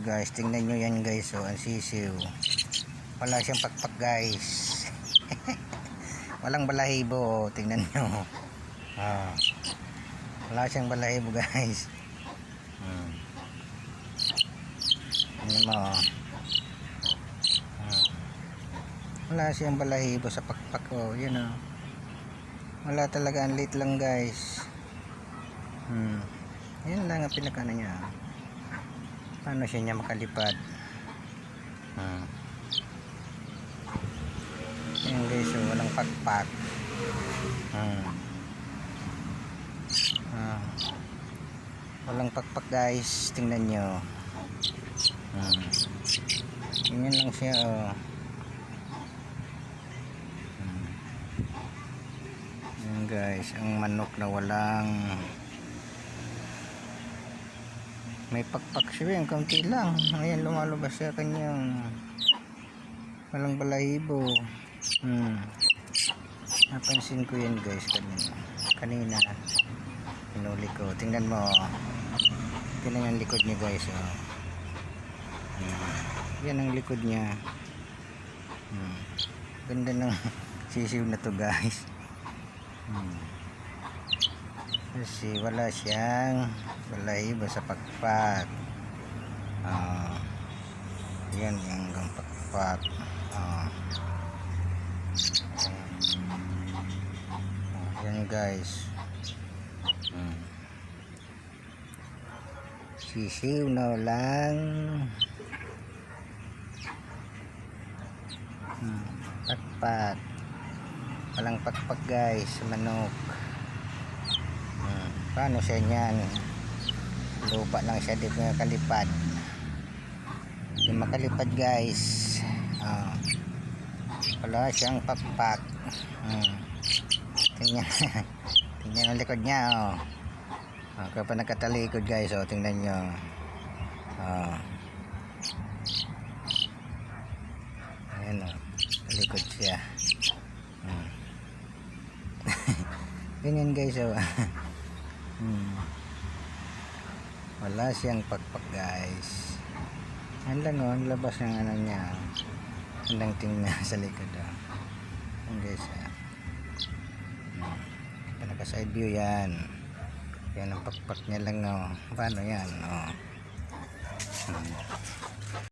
guys tingnan nyo yan guys oh, ang sisiw wala siyang pakpak guys walang balahibo oh, tingnan nyo ah, wala siyang balahibo guys hmm. tingnan mo oh. Ah. wala siyang balahibo sa pakpak oh yun oh wala talaga ang late lang guys hmm. yun lang ang pinakano niya paano siya niya makalipad hmm. yun guys oh, walang pakpak hmm. ah. walang pakpak guys tingnan nyo hmm. ganyan lang siya oh hmm. Guys, ang manok na walang may pakpak siya yung kaunti lang. Ayan, lumalabas siya kanyang walang balahibo. Hmm. Napansin ko yan guys kanina. Kanina. Pinuli ko. Tingnan mo. oh. Tingnan yung likod niya guys. Oh. Hmm. Yan ang likod niya. Hmm. Ganda ng sisiw na to guys. Hmm. Kasi wala siyang balahibo sa pakpak. Ah. yan yung hanggang pakpak. Ah. Ah, yan guys. Hmm. Sisiw na lang. Hmm. Pakpak walang pakpak guys manok. Paano siya niyan lupa lang siya di makalipad di makalipad guys ah. wala siyang pakpak hmm. tingnan tingnan ang likod niya oh. oh kapag nakatalikod guys oh tingnan nyo oh. ayan oh talikod siya hmm. ganyan guys oh. hmm. wala siyang pakpak guys yan lang oh ang labas ng ano niya ang lang tingnan sa likod oh. yan guys ah. hmm. Side view yan yan ang pakpak niya lang oh. paano yan oh. hmm.